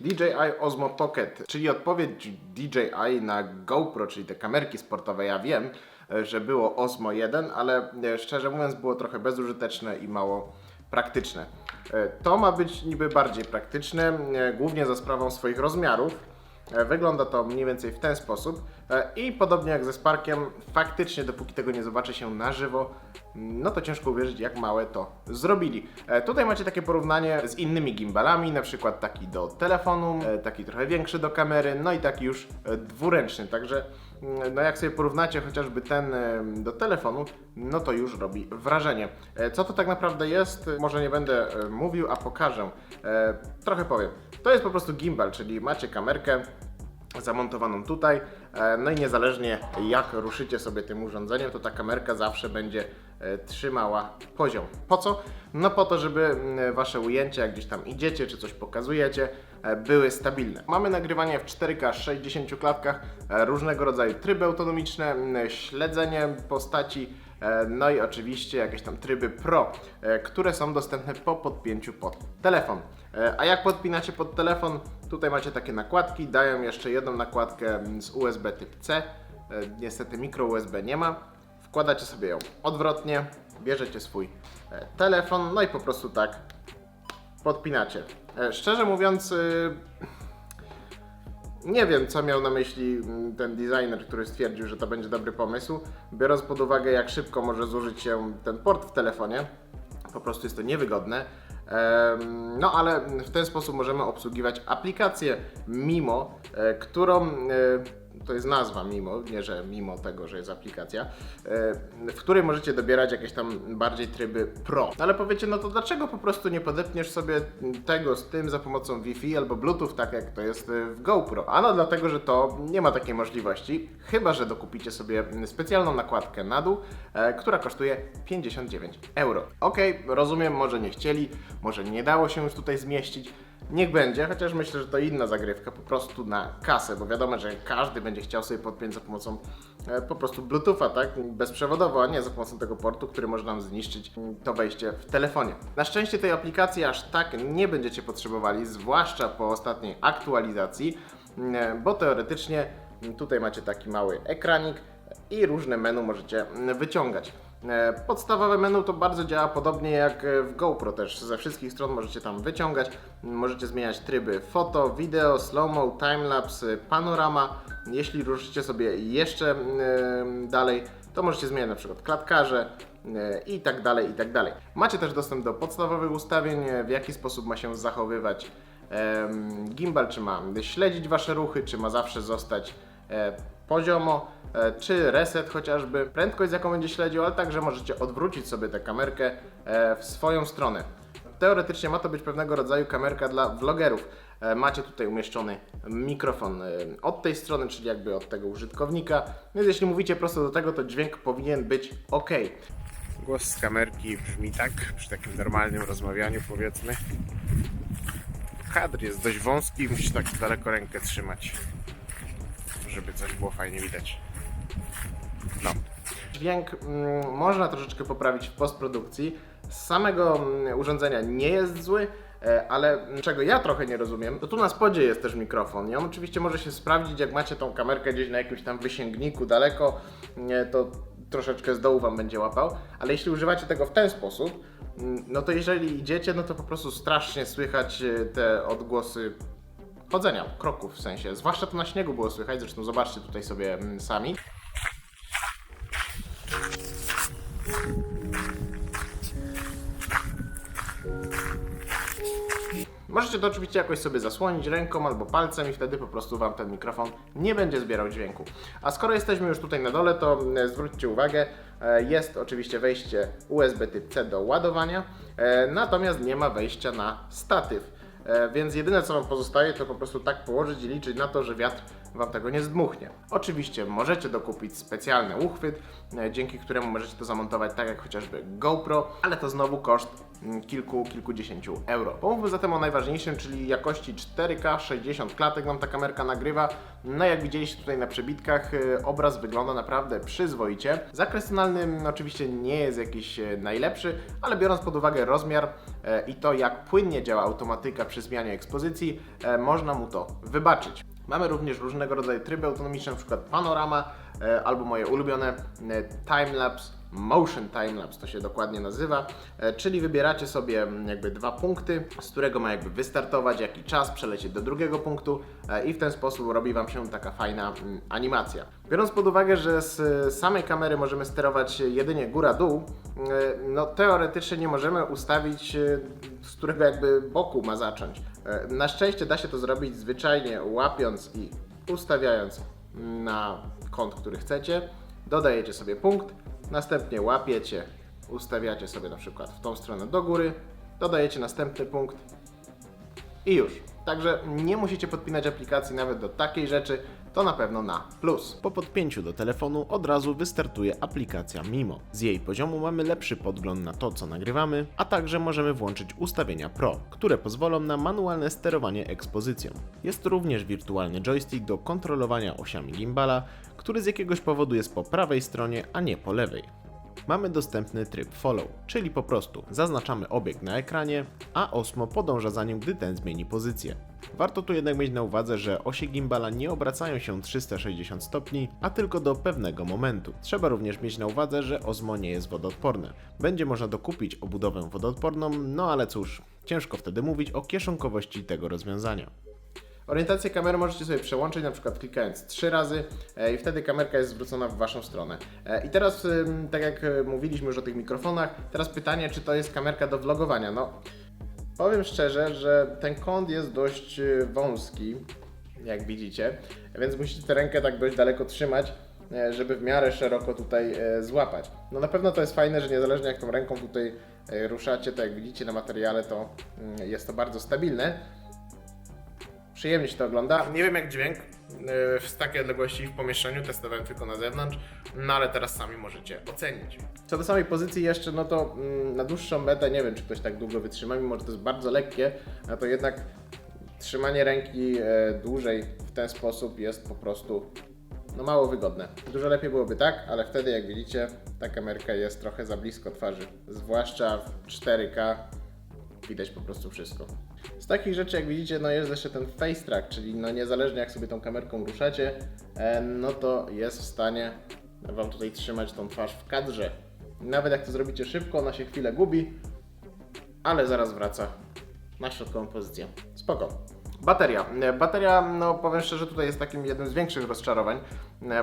DJI Osmo Pocket, czyli odpowiedź DJI na GoPro, czyli te kamerki sportowe. Ja wiem, e, że było Osmo 1, ale e, szczerze mówiąc było trochę bezużyteczne i mało praktyczne. E, To ma być niby bardziej praktyczne, głównie za sprawą swoich rozmiarów. E, Wygląda to mniej więcej w ten sposób E, i podobnie jak ze Sparkiem, faktycznie dopóki tego nie zobaczy się na żywo, no to ciężko uwierzyć jak małe to zrobili. E, Tutaj macie takie porównanie z innymi gimbalami, na przykład taki do telefonu, taki trochę większy do kamery, no i taki już dwuręczny, także mm, no jak sobie porównacie chociażby ten do telefonu, no to już robi wrażenie. Co to tak naprawdę jest? Może nie będę mówił, a pokażę. Trochę powiem. To jest po prostu gimbal, czyli macie kamerkę, zamontowaną tutaj. E, No i niezależnie jak ruszycie sobie tym urządzeniem, to ta kamerka zawsze będzie e, trzymała poziom. Po co? No po to, żeby wasze ujęcia, jak gdzieś tam idziecie czy coś pokazujecie, e, były stabilne. Mamy nagrywanie w 4K 60 klatkach, różnego rodzaju tryby autonomiczne, śledzenie postaci, no i oczywiście jakieś tam tryby Pro, które są dostępne po podpięciu pod telefon. E, A jak podpinacie pod telefon, tutaj macie takie nakładki, dają jeszcze jedną nakładkę z USB typ C, E, niestety mikro USB nie ma. Wkładacie sobie ją odwrotnie, bierzecie swój e, telefon, no i po prostu tak podpinacie. Szczerze mówiąc, nie wiem, co miał na myśli mm, ten designer, który stwierdził, że to będzie dobry pomysł, biorąc pod uwagę, jak szybko może zużyć się ten port w telefonie. Po prostu jest to niewygodne. No ale w ten sposób możemy obsługiwać aplikację Mimo, e, którą e, to jest nazwa Mimo, nie że mimo tego, że jest aplikacja, e, w której możecie dobierać jakieś tam bardziej tryby Pro. Ale powiecie, no to dlaczego po prostu nie podepniesz sobie tego z tym za pomocą Wi-Fi albo Bluetooth, tak jak to jest e, w GoPro? Ano dlatego, że to nie ma takiej możliwości, chyba że dokupicie sobie specjalną nakładkę na dół, e, która kosztuje 59 euro. Okej, rozumiem, może nie chcieli, może nie dało się już tutaj zmieścić. Niech będzie, chociaż myślę, że to inna zagrywka po prostu na kasę, bo wiadomo, że każdy będzie chciał sobie podpiąć za pomocą e, po prostu Bluetootha, tak? Bezprzewodowo, a nie za pomocą tego portu, który może nam zniszczyć to wejście w telefonie. Na szczęście tej aplikacji aż tak nie będziecie potrzebowali, zwłaszcza po ostatniej aktualizacji, mm, bo teoretycznie tutaj macie taki mały ekranik i różne menu możecie mm, wyciągać. E, Podstawowe menu to bardzo działa podobnie jak e, w GoPro też. Ze wszystkich stron możecie tam wyciągać. Możecie zmieniać tryby foto, wideo, slow-mo, timelapse, panorama. Jeśli ruszycie sobie jeszcze mm, dalej, to możecie zmieniać na przykład klatkarze e, i tak dalej, i tak dalej. Macie też dostęp do podstawowych ustawień, e, w jaki sposób ma się zachowywać gimbal, czy ma śledzić Wasze ruchy, czy ma zawsze zostać e, poziomo, e, czy reset chociażby, prędkość z jaką będzie śledził, ale także możecie odwrócić sobie tę kamerkę e, w swoją stronę. Teoretycznie ma to być pewnego rodzaju kamerka dla vlogerów. E, Macie tutaj umieszczony mikrofon od tej strony, czyli jakby od tego użytkownika, więc jeśli mówicie prosto do tego, to dźwięk powinien być ok. Głos z kamerki brzmi tak, przy takim normalnym rozmawianiu powiedzmy. Kadr jest dość wąski, musisz tak daleko rękę trzymać żeby coś było fajnie widać. No. Dźwięk mm, można troszeczkę poprawić w postprodukcji. Z samego mm, urządzenia nie jest zły, e, ale czego ja trochę nie rozumiem, to tu na spodzie jest też mikrofon i on oczywiście może się sprawdzić, jak macie tą kamerkę gdzieś na jakimś tam wysięgniku daleko, nie, to troszeczkę z dołu Wam będzie łapał, ale jeśli używacie tego w ten sposób, mm, no to jeżeli idziecie, no to po prostu strasznie słychać e, te odgłosy chodzenia, kroków w sensie. Zwłaszcza to na śniegu było słychać, zresztą zobaczcie tutaj sobie mm, sami. Możecie to oczywiście jakoś sobie zasłonić ręką albo palcem i wtedy po prostu Wam ten mikrofon nie będzie zbierał dźwięku. A skoro jesteśmy już tutaj na dole, to e, zwróćcie uwagę, e, jest oczywiście wejście USB typ C do ładowania, e, natomiast nie ma wejścia na statyw. E, Więc jedyne co Wam pozostaje to po prostu tak położyć i liczyć na to, że wiatr Wam tego nie zdmuchnie. Oczywiście możecie dokupić specjalny uchwyt, e, dzięki któremu możecie to zamontować tak jak chociażby GoPro, ale to znowu koszt mm, kilku, kilkudziesięciu euro. Pomówmy zatem o najważniejszym, czyli jakości 4K 60 klatek nam ta kamerka nagrywa. No jak widzieliście tutaj na przebitkach, e, obraz wygląda naprawdę przyzwoicie. Zakres tonalny mm, oczywiście nie jest jakiś e, najlepszy, ale biorąc pod uwagę rozmiar i to jak płynnie działa automatyka przy zmianie ekspozycji można mu to wybaczyć. Mamy również różnego rodzaju tryby autonomiczne, np. panorama e, albo moje ulubione e, timelapse, motion timelapse to się dokładnie nazywa, e, czyli wybieracie sobie mm, jakby dwa punkty, z którego ma jakby wystartować, jaki czas przelecieć do drugiego punktu i w ten sposób robi Wam się taka fajna mm, animacja. Biorąc pod uwagę, że z samej kamery możemy sterować jedynie góra-dół, no teoretycznie nie możemy ustawić, z którego jakby boku ma zacząć. E, Na szczęście da się to zrobić zwyczajnie łapiąc i ustawiając na kąt, który chcecie. Dodajecie sobie punkt, następnie łapiecie, ustawiacie sobie na przykład w tą stronę do góry, dodajecie następny punkt i już. Także nie musicie podpinać aplikacji nawet do takiej rzeczy, to na pewno na plus. Po podpięciu do telefonu od razu wystartuje aplikacja Mimo. Z jej poziomu mamy lepszy podgląd na to, co nagrywamy, a także możemy włączyć ustawienia Pro, które pozwolą na manualne sterowanie ekspozycją. Jest również wirtualny joystick do kontrolowania osiami gimbala, który z jakiegoś powodu jest po prawej stronie, a nie po lewej. Mamy dostępny tryb follow, czyli po prostu zaznaczamy obiekt na ekranie, a Osmo podąża za nim, gdy ten zmieni pozycję. Warto tu jednak mieć na uwadze, że osie gimbala nie obracają się 360 stopni, a tylko do pewnego momentu. Trzeba również mieć na uwadze, że Osmo nie jest wodoodporne. Będzie można dokupić obudowę wodoodporną, no ale cóż, ciężko wtedy mówić o kieszonkowości tego rozwiązania. Orientację kamery możecie sobie przełączyć, na przykład klikając trzy razy e, i wtedy kamerka jest zwrócona w Waszą stronę. E, I teraz, tak jak e, mówiliśmy już o tych mikrofonach, teraz pytanie, czy to jest kamerka do vlogowania. No, powiem szczerze, że ten kąt jest dość e, wąski, jak widzicie, więc musicie tę rękę tak dość daleko trzymać, e, żeby w miarę szeroko tutaj e, złapać. No na pewno to jest fajne, że niezależnie jak tą ręką tutaj e, ruszacie, to jak widzicie na materiale, to mm, jest to bardzo stabilne. Przyjemnie się to ogląda. Nie wiem jak dźwięk yy, z takiej odległości w pomieszczeniu, testowałem tylko na zewnątrz, no ale teraz sami możecie ocenić. Co do samej pozycji jeszcze, no to mm, na dłuższą metę nie wiem, czy ktoś tak długo wytrzyma, mimo że to jest bardzo lekkie, a to jednak trzymanie ręki e, dłużej w ten sposób jest po prostu no mało wygodne. Dużo lepiej byłoby tak, ale wtedy jak widzicie, ta kamerka jest trochę za blisko twarzy, zwłaszcza w 4K widać po prostu wszystko. Z takich rzeczy, jak widzicie, no jest jeszcze ten face track, czyli no niezależnie jak sobie tą kamerką ruszacie, e, no to jest w stanie Wam tutaj trzymać tą twarz w kadrze. Nawet jak to zrobicie szybko, ona się chwilę gubi, ale zaraz wraca na środkową pozycję. Spoko. Bateria. Bateria, no powiem szczerze, tutaj jest takim jednym z większych rozczarowań,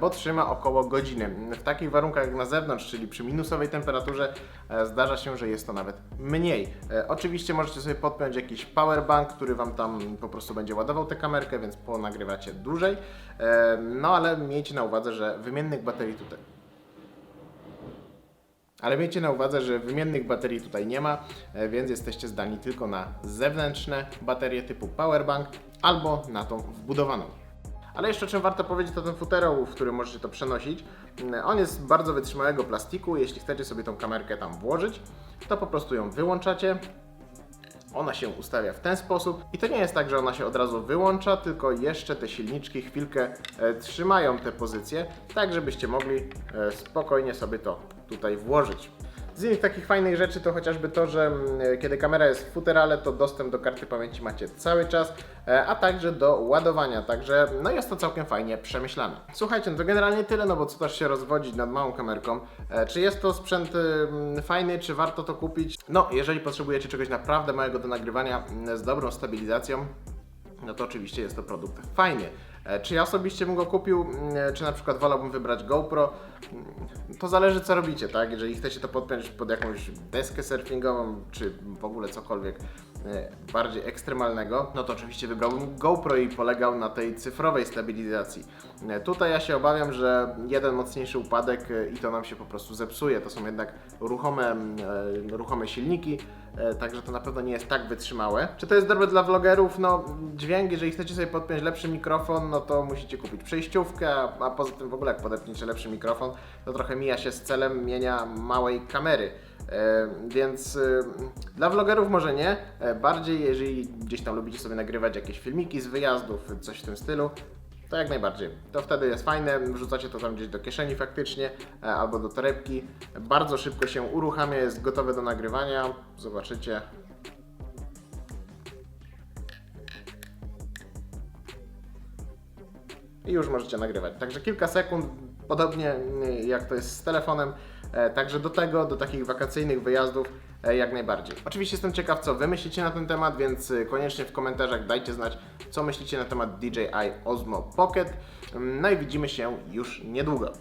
bo trzyma około godziny. W takich warunkach jak na zewnątrz, czyli przy minusowej temperaturze, e, zdarza się, że jest to nawet mniej. E, Oczywiście możecie sobie podpiąć jakiś powerbank, który Wam tam po prostu będzie ładował tę kamerkę, więc ponagrywacie dłużej. E, No ale miejcie na uwadze, że wymiennych baterii tutaj ale miejcie na uwadze, że wymiennych baterii tutaj nie ma, e, więc jesteście zdani tylko na zewnętrzne baterie typu powerbank albo na tą wbudowaną. Ale jeszcze o czym warto powiedzieć to ten futerał, w którym możecie to przenosić. Mm, On jest z bardzo wytrzymałego plastiku. Jeśli chcecie sobie tą kamerkę tam włożyć, to po prostu ją wyłączacie. Ona się ustawia w ten sposób i to nie jest tak, że ona się od razu wyłącza, tylko jeszcze te silniczki chwilkę e, trzymają te pozycje, tak żebyście mogli e, spokojnie sobie to tutaj włożyć. Z innych takich fajnych rzeczy to chociażby to, że mm, kiedy kamera jest w futerale, to dostęp do karty pamięci macie cały czas, e, a także do ładowania, także no jest to całkiem fajnie przemyślane. Słuchajcie, no to generalnie tyle, no bo co też się rozwodzić nad małą kamerką. E, Czy jest to sprzęt ym, fajny, czy warto to kupić? No, jeżeli potrzebujecie czegoś naprawdę małego do nagrywania mm, z dobrą stabilizacją, no to oczywiście jest to produkt fajny. E, Czy ja osobiście bym go kupił, mm, czy na przykład wolałbym wybrać GoPro? Mm, To zależy co robicie, tak? Jeżeli chcecie to podpiąć pod jakąś deskę surfingową, czy w ogóle cokolwiek e, bardziej ekstremalnego, no to oczywiście wybrałbym GoPro i polegał na tej cyfrowej stabilizacji. E, Tutaj ja się obawiam, że jeden mocniejszy upadek e, i to nam się po prostu zepsuje. To są jednak ruchome, e, ruchome silniki, e, także to na pewno nie jest tak wytrzymałe. Czy to jest dobre dla vlogerów? No dźwięk, jeżeli chcecie sobie podpiąć lepszy mikrofon, no to musicie kupić przejściówkę, a poza tym w ogóle jak podepniecie lepszy mikrofon, to trochę mija się z celem mienia małej kamery. E, więc e, dla vlogerów może nie, e, bardziej jeżeli gdzieś tam lubicie sobie nagrywać jakieś filmiki z wyjazdów, coś w tym stylu, to jak najbardziej. To wtedy jest fajne, wrzucacie to tam gdzieś do kieszeni faktycznie albo do torebki. Bardzo szybko się uruchamia, jest gotowe do nagrywania. Zobaczycie. I już możecie nagrywać. Także kilka sekund, podobnie jak to jest z telefonem. E, Także do tego, do takich wakacyjnych wyjazdów e, jak najbardziej. Oczywiście jestem ciekaw, co Wy myślicie na ten temat, więc y, koniecznie w komentarzach dajcie znać, co myślicie na temat DJI Osmo Pocket. Ym, No i widzimy się już niedługo.